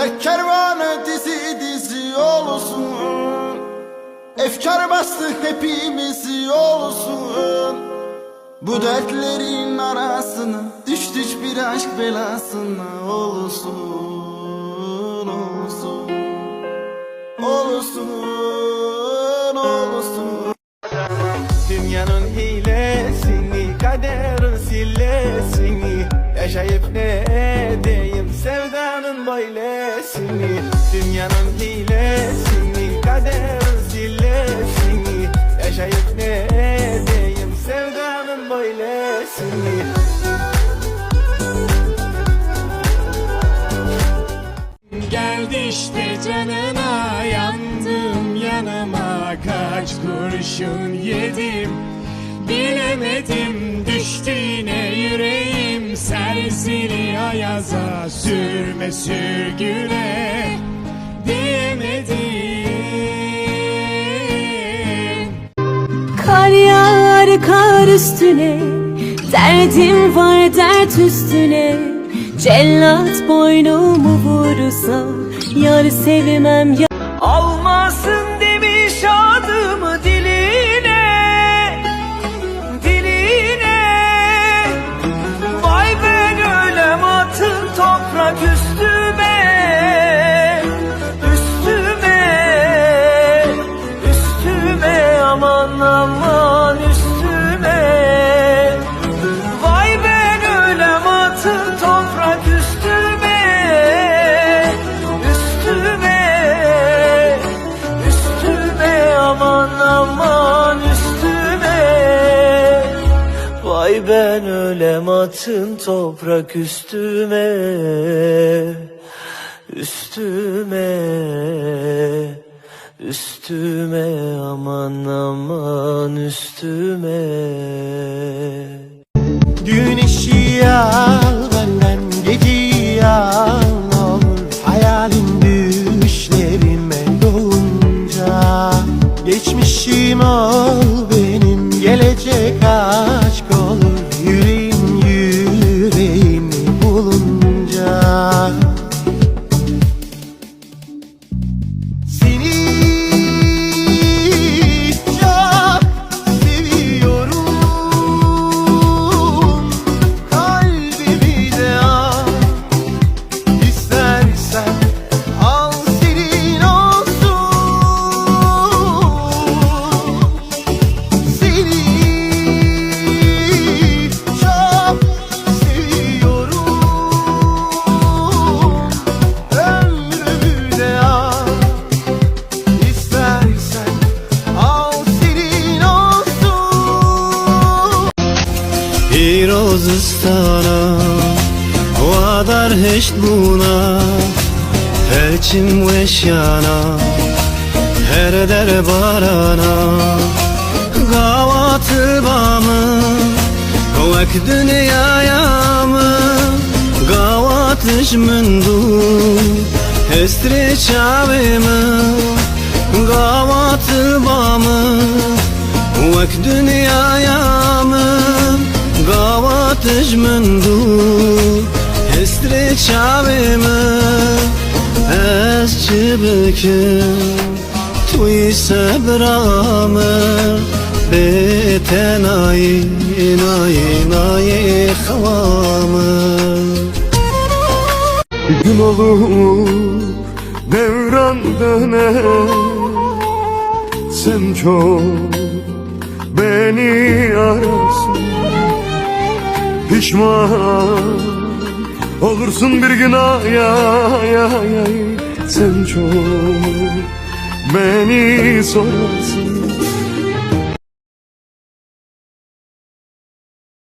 Tek kervanı dizi dizi olsun. Efkar bastı hepimizi olsun. Bu dertlerin arasına Düştük bir aşk belasına. Olsun Olsun. Olsun Olsun. Dünyanın hilesini, kaderin sillesini Yaşayıp ne edeyim? Sevdanın böylesini Dünyanın hilesini, kaderin sillesini Yaşayıp ne edeyim? Sevdanın böylesini. Geldi işte canına yandım yanıma. Kaç kurşun yedim Bilemedim düştü yine yüreğim. Serseri ayaza sürme sürgüne. Diyemedim Kar yağar kar üstüne. Derdim var dert üstüne. Cellat boynumu vursa Yar sevmem ya Almasın ben ölem atın toprak üstüme Üstüme Üstüme aman aman üstüme. Güneşi al benden geceyi al olur Hayalin düşlerime dolunca Geçmişim ol benim gelecek aşk Firozistana و در هشت بونا هرچیم وشیانا هر در بارانا قوات البامı وك دنيايا قواتش من دور هستري شعبي قوات البامı وك دنيايا قواتش من دور هستري شعبي از چه بکن توی صبرامı به تنایی نایی نایی خوامı Bir gün olur devran döner Sen çok beni ararsın Pişman olursun bir gün ay ay ay. Sen çok beni sorarsın